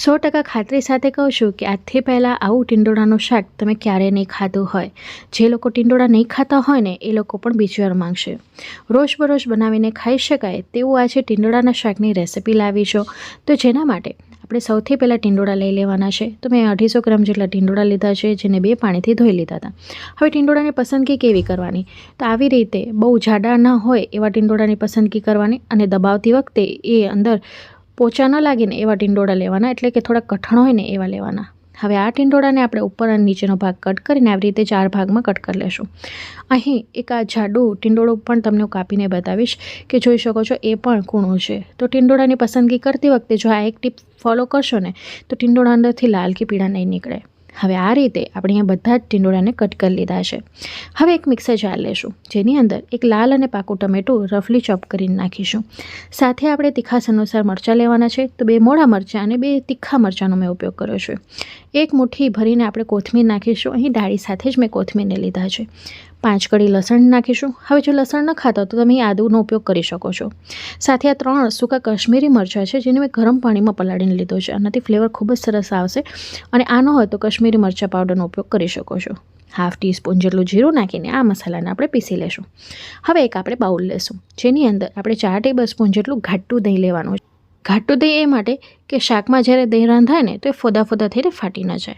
સો ટકા ખાતરી સાથે કહું છું કે આજથી પહેલાં આવું ટીંડોળાનું શાક તમે ક્યારેય નહીં ખાધું હોય. જે લોકો ટીંડોળા નહીં ખાતા હોય ને, એ લોકો પણ બીજી વાર માંગશે. રોજ બરોજ બનાવીને ખાઈ શકાય તેવું આજે ટીંડોળાના શાકની રેસિપી લાવી છો તો જેના માટે આપણે સૌથી પહેલાં ટીંડોળા લઈ લેવાના છે. તો મેં અઢીસો ગ્રામ જેટલા ટીંડોળા લીધા છે, જેને બે પાણીથી ધોઈ લીધા હતા. હવે ટીંડોળાની પસંદગી કેવી કરવાની? તો આવી રીતે બહુ જાડા ન હોય એવા ટીંડોળાની પસંદગી કરવાની અને દબાવતી વખતે એ અંદર પોચા ન લાગે ને એવા ટીંડોળા લેવાના, એટલે કે થોડા કઠણ હોય ને એવા લેવાના. હવે આ ટીંડોળાને આપણે ઉપર અને નીચેનો ભાગ કટ કરીને આવી રીતે ચાર ભાગમાં કટ કરી લેશું. અહીં એક આ જાડું ટીંડોળું પણ તમને હું કાપીને બતાવીશ કે જોઈ શકો છો એ પણ કૂણું છે. તો ટીંડોળાની પસંદગી કરતી વખતે જો આ એક ટીપ ફોલો કરશો ને, તો ટીંડોળા અંદરથી લાલ કે પીળા નહીં નીકળે. હવે આ રીતે આપણે અહીંયા બધા જ ટીંડોળાને કટ કરી લીધા છે. હવે એક મિક્સર જાર લેશું, જેની અંદર એક લાલ અને પાકું ટમેટું રફલી ચોપ કરીને નાખીશું. સાથે આપણે તીખાસ અનુસાર મરચાં લેવાના છે, તો બે મોડા મરચાં અને બે તીખા મરચાંનો મેં ઉપયોગ કર્યો છે. એક મુઠ્ઠી ભરીને આપણે કોથમીર નાખીશું, અહીં ડાળી સાથે જ મેં કોથમીરને લીધા છે. પાંચ કડી લસણ નાખીશું. હવે જો લસણ ન ખાતા તો તમે આદુનો ઉપયોગ કરી શકો છો. સાથે આ ત્રણ સૂકા કાશ્મીરી મરચાં છે, જેને મેં ગરમ પાણીમાં પલાળીને લીધો છે. આનાથી ફ્લેવર ખૂબ જ સરસ આવશે. અને આનો હોય તો કાશ્મીરી મરચાં પાવડરનો ઉપયોગ કરી શકો છો. હાફ ટીસ્પૂન જેટલું જીરું નાખીને આ મસાલાને આપણે પીસી લેશું. હવે એક આપણે બાઉલ લેશું, જેની અંદર આપણે ચાર ટેબલ સ્પૂન જેટલું ઘાટું દહીં લેવાનું છે. ઘાટું દહીં એ માટે કે શાકમાં જ્યારે દહીં રાંધાય ને તો એ ફોદા ફોદા થઈને ફાટી ન જાય.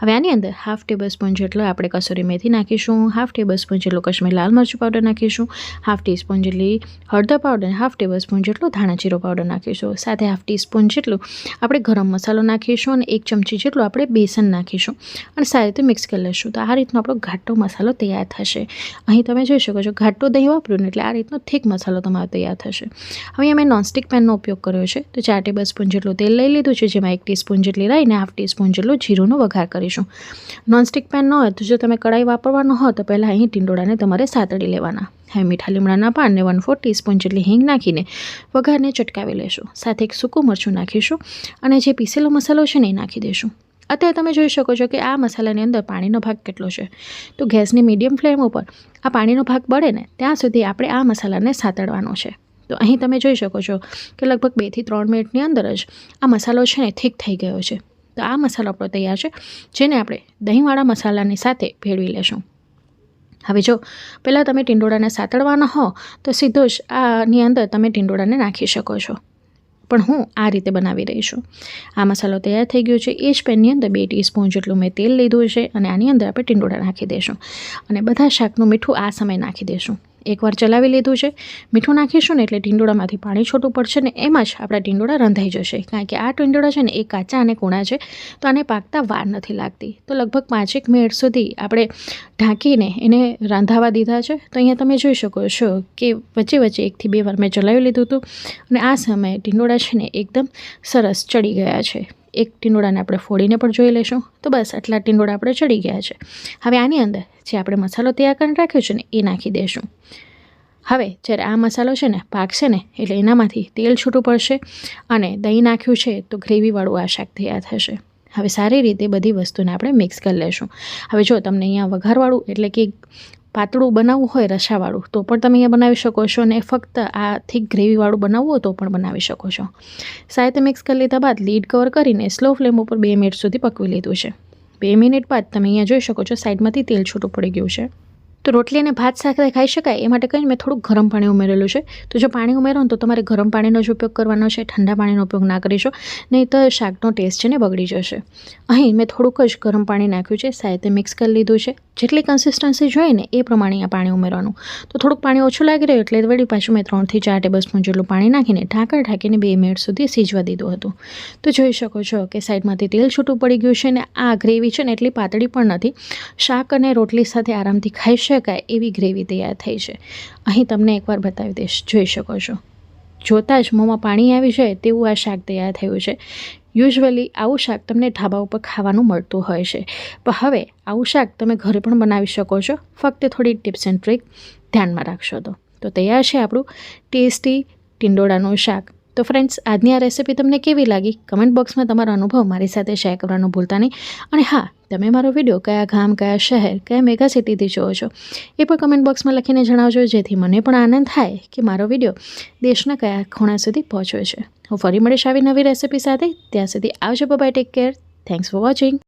હવે આની અંદર હાફ ટેબલ સ્પૂન જેટલો આપણે કસૂરી મેથી નાખીશું હાફ ટેબલ સ્પૂન જેટલો કશ્મીર લાલ મરચું પાવડર નાખીશું હાફ ટીસ્પૂન જેટલી હળદર પાવડર હાફ ટેબલ સ્પૂન જેટલો ધાણા જીરો પાવડર નાખીશું. સાથે હાફ ટીસ્પૂન જેટલું આપણે ગરમ મસાલો નાખીશું અને એક ચમચી જેટલું આપણે બેસન નાખીશું અને સારી રીતે મિક્સ કરી લઈશું તો આ રીતનો આપણો ઘાટો મસાલો તૈયાર થશે. અહીં તમે જોઈ શકો છો ઘાટો દહીં વાપર્યું એટલે આ રીતનો થીક મસાલો તમારો તૈયાર થશે. હવે અમે નોનસ્ટિક પેનનો ઉપયોગ કર્યો છે. તો ચાર ટેબલ સ્પૂન જેટલું તેલ લઈ લીધું છે, જેમાં એક ટીસ્પૂન જેટલી રાઈ અને હાફ ટીસ્પૂન જેટલો જીરુંનો વઘાર કરીશું. નોનસ્ટિક પેન ન હોય તો જો તમે કડાઈ વાપરવાનો હોય તો પહેલાં અહીં ટીંડોળાને તમારે સાતડી લેવાના. હવે મીઠા લીમડાના પાનને વન ફોર ટીસ્પૂન જેટલી હિંગ નાખીને વઘારને ચટકાવી લેશું. સાથે એક સૂકું મરચું નાખીશું અને જે પીસેલો મસાલો છે ને એ નાખી દઈશું અત્યારે તમે જોઈ શકો છો કે આ મસાલાની અંદર પાણીનો ભાગ કેટલો છે. તો ગેસની મીડિયમ ફ્લેમ ઉપર આ પાણીનો ભાગ બળે ને ત્યાં સુધી આપણે આ મસાલાને સાતડવાનો છે. તો અહીં તમે જોઈ શકો છો કે લગભગ બેથી ત્રણ મિનિટની અંદર જ આ મસાલો છે ને થીક થઈ ગયો છે. તો આ મસાલો આપણો તૈયાર છે, જેને આપણે દહીંવાળા મસાલાની સાથે ભેળવી લેશું. હવે જો પહેલાં તમે ટીંડોળાને સાતળવાના હો, તો સીધો જ આની અંદર તમે ટીંડોળાને નાખી શકો છો. પણ હું આ રીતે બનાવી રહી છું. આ મસાલો તૈયાર થઈ ગયો છે, એ જ પેનની અંદર બે ટીસ્પૂન જેટલું મેં તેલ લીધું છે અને આની અંદર આપણે ટીંડોળા નાખી દઈશું અને બધા શાકનું મીઠું આ સમયે નાખી દઈશું એકવાર ચલાવી લીધું છે. મીઠું નાખીશું ને એટલે ટીંડોળામાંથી પાણી છોટું પડશે ને એમાં જ આપણા ટીંડોળા રંધાઈ જશે. કારણ કે આ ટીંડોળા છે ને એ કાચા અને કૂણા છે, તો આને પાકતા વાર નથી લાગતી. તો લગભગ પાંચેક મિનિટ સુધી આપણે ઢાંકીને એને રાંધાવા દીધા છે. તો અહીંયા તમે જોઈ શકો છો કે વચ્ચે વચ્ચે એકથી બે વાર મેં ચલાવી લીધું હતું અને આ સમયે ઢીંડોળા છે ને એકદમ સરસ ચડી ગયા છે. એક ટીંડોળાને આપણે ફોડીને પણ જોઈ લઈશું. તો બસ, આટલા ટીંડોળા આપણે ચડી ગયા છે. હવે આની અંદર જે આપણે મસાલો તૈયાર કરીને રાખ્યો છે ને, એ નાખી દઈશું. હવે જ્યારે આ મસાલો છે ને પાકશે ને, એટલે એનામાંથી તેલ છૂટું પડશે અને દહીં નાખ્યું છે તો ગ્રેવીવાળું આ શાક તૈયાર થશે. હવે સારી રીતે બધી વસ્તુને આપણે મિક્સ કરી લેશું હવે જો તમને અહીંયા વઘારવાળું એટલે કે પાતળું બનાવવું હોય રસાવાળું, તો પણ તમે અહીંયા બનાવી શકો છો અને ફક્ત આ થીક ગ્રેવીવાળું બનાવવું હોય તો પણ બનાવી શકો છો. સાથે મિક્સ કરી લીધા બાદ લીડ કવર કરીને સ્લો ફ્લેમ ઉપર બે મિનિટ સુધી પકવી લીધું છે. બે મિનિટ બાદ તમે અહીંયા જોઈ શકો છો સાઈડમાંથી તેલ છૂટું પડી ગયું છે. તો રોટલી અને ભાત સાથે ખાઈ શકાય એ માટે કંઈ મેં થોડુંક ગરમ પાણી ઉમેરેલું છે. તો જો પાણી ઉમેરો ને તો તમારે ગરમ પાણીનો જ ઉપયોગ કરવાનો છે, ઠંડા પાણીનો ઉપયોગ ના કરીશો નહીં તો શાકનો ટેસ્ટ છે ને બગડી જશે. અહીં મેં થોડુંક જ ગરમ પાણી નાખ્યું છે સાથે મિક્સ કરી લીધું છે. જેટલી કન્સિસ્ટન્સી જોઈએ ને એ પ્રમાણે આ પાણી ઉમેરવાનું. તો થોડુંક પાણી ઓછું લાગી રહ્યું એટલે વળી પાછું મેં ત્રણથી ચાર ટેબલ સ્પૂન જેટલું પાણી નાખીને ઢાંકણ ઢાંકીને બે મિનિટ સુધી સીજવા દીધું હતું. તો જોઈ શકો છો કે સાઈડમાંથી તેલ છૂટું પડી ગયું છે ને આ ગ્રેવી છે ને એટલી પાતળી પણ નથી. શાક અને રોટલી સાથે આરામથી ખાઈ શકાય એવી ગ્રેવી તૈયાર થઈ છે. અહીં તમને એકવાર બતાવી દઈશ. જોઈ શકો છો. જોતાં જ મોંમાં પાણી આવી જાય તેવું આ શાક તૈયાર થયું છે. યુઝ્યુઅલી આવું શાક તમને ઢાબા ઉપર ખાવાનું મળતું હોય છે. પણ હવે, આવું શાક તમે ઘરે પણ બનાવી શકો છો. ફક્ત થોડી ટિપ્સ એન્ડ ટ્રીક ધ્યાનમાં રાખશો તો તૈયાર છે આપણું ટેસ્ટી ટિંડોળાનું શાક. તો ફ્રેન્ડ્સ આજની આ રેસિપી તમને કેવી લાગી? કમેન્ટ બોક્સમાં તમારો અનુભવ મારી સાથે શેર કરવાનું ભૂલતા નહીં. અને હા, તમે મારો વીડિયો કયા ગામ, કયા શહેર, કયા મેગા સિટીથી જોવો છો, એ પણ કમેન્ટ બોક્સમાં લખીને જણાવજો, જેથી મને પણ આનંદ થાય કે મારો વીડિયો દેશના કયા ખૂણા સુધી પહોંચ્યો છે. હું ફરી મળીશ આવી નવી રેસિપી સાથે. ત્યાં સુધી આવજો bye take care thanks for watching